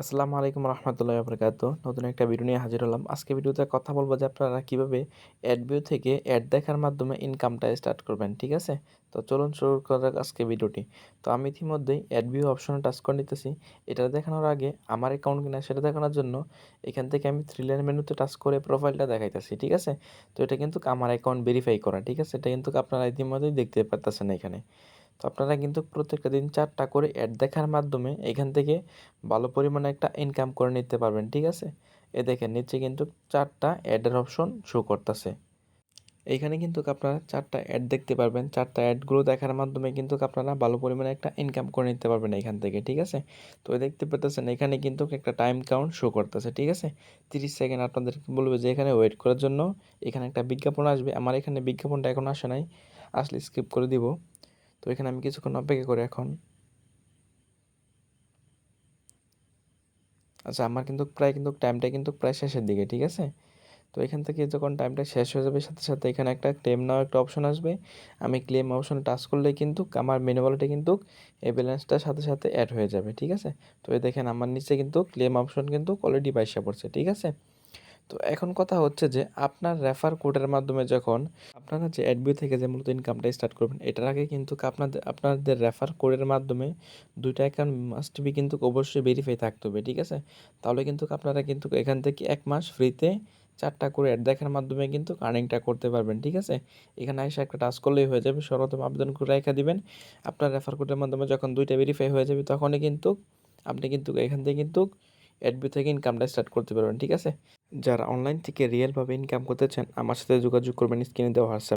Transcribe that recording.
আসসালামু আলাইকুম রহমতুল্লাহ বরকাত নতুন একটা ভিডিও নিয়ে হাজির হলাম। আজকে ভিডিওতে কথা বলব যে আপনারা কীভাবে অ্যাড ভিউ থেকে অ্যাড দেখার মাধ্যমে ইনকামটা স্টার্ট করবেন, ঠিক আছে? তো চলুন শুরু করা আজকে ভিডিওটি তো আমি ইতিমধ্যেই অ্যাড ভিউ অপশনে টাচ করে নিতেছি। এটা দেখানোর আগে আমার অ্যাকাউন্ট কিনা সেটা দেখানোর জন্য এখান থেকে আমি থ্রি লাইন মেনুতে টাচ করে প্রোফাইলটা দেখাইতেছি, ঠিক আছে? তো এটা কিন্তু আমার অ্যাকাউন্ট ভেরিফাই করা, ঠিক আছে? এটা কিন্তু আপনারা ইতিমধ্যেই দেখতে পারতেছেন এখানে। তো আপনারা কিন্তু প্রত্যেকটা দিন চারটা করে অ্যাড দেখার মাধ্যমে এখান থেকে ভালো পরিমাণে একটা ইনকাম করে নিতে পারবেন, ঠিক আছে? এ দেখেন, নিচে কিন্তু চারটা অ্যাডের অপশন শো করতেছে। এইখানে কিন্তু আপনারা চারটা অ্যাড দেখতে পারবেন। চারটা অ্যাডগুলো দেখার মাধ্যমে কিন্তু আপনারা ভালো পরিমাণে একটা ইনকাম করে নিতে পারবেন এখান থেকে, ঠিক আছে? তো দেখতে পেতেছেন এখানে কিন্তু একটা টাইম কাউন্ট শো করতেছে, ঠিক আছে? তিরিশ সেকেন্ড আপনাদের বলবে যে এখানে ওয়েট করার জন্য এখানে একটা বিজ্ঞাপন আসবে। আমার এখানে বিজ্ঞাপনটা এখন আসে নাই, আসলে স্কিপ করে দিব। তো এখানে আমি কিছুক্ষণ অপেক্ষা করি এখন। আচ্ছা আমার কিন্তু প্রায় কিন্তু টাইমটা কিন্তু প্রায় শেষের দিকে, ঠিক আছে? তো এখান থেকে যখন টাইমটা শেষ হয়ে যাবে, সাথে সাথে এখানে একটা ক্লেম নেওয়ার একটা অপশন আসবে। আমি ক্লেম অপশনে টাচ করলে কিন্তু আমার মেনু ওয়ালেটে কিন্তু এই ব্যালেন্সটার সাথে সাথে অ্যাড হয়ে যাবে, ঠিক আছে? তো এই দেখেন, আমার নিচে কিন্তু ক্লেম অপশন কিন্তু অলরেডি বাইসা পড়ছে, ঠিক আছে? তো এখন কথা হচ্ছে যে আপনার রেফার কোডের মাধ্যমে যখন আপনারা যে অ্যাডবিউ থেকে যে মূলত ইনকামটা স্টার্ট করবেন, এটার আগে কিন্তু আপনাদের আপনাদের রেফার কোডের মাধ্যমে দুইটা অ্যাকাউন্ট মাস্ট বি কিন্তু অবশ্যই ভেরিফাই থাকতে হবে, ঠিক আছে? তাহলে কিন্তু আপনারা কিন্তু এখান থেকে এক মাস ফ্রিতে চারটা করে অ্যাড দেখার মাধ্যমে কিন্তু আর্নিংটা করতে পারবেন, ঠিক আছে? এখানে এসে একটা টাচ করলেই হয়ে যাবে, সর্বপ্রথম আবেদন করে রেখে দিবেন। আপনার রেফার কোডের মাধ্যমে যখন দুইটা ভেরিফাই হয়ে যাবে, তখনই কিন্তু আপনি কিন্তু এখান থেকে কিন্তু অ্যাডবি থেকে ইনকামটা স্টার্ট করতে পারবেন, ঠিক আছে? যারা অনলাইন থেকে রিয়েলভাবে ইনকাম করতে চান, আমার সাথে যোগাযোগ করবেন স্ক্রিনে দেওয়া হোয়াটসঅ্যাপ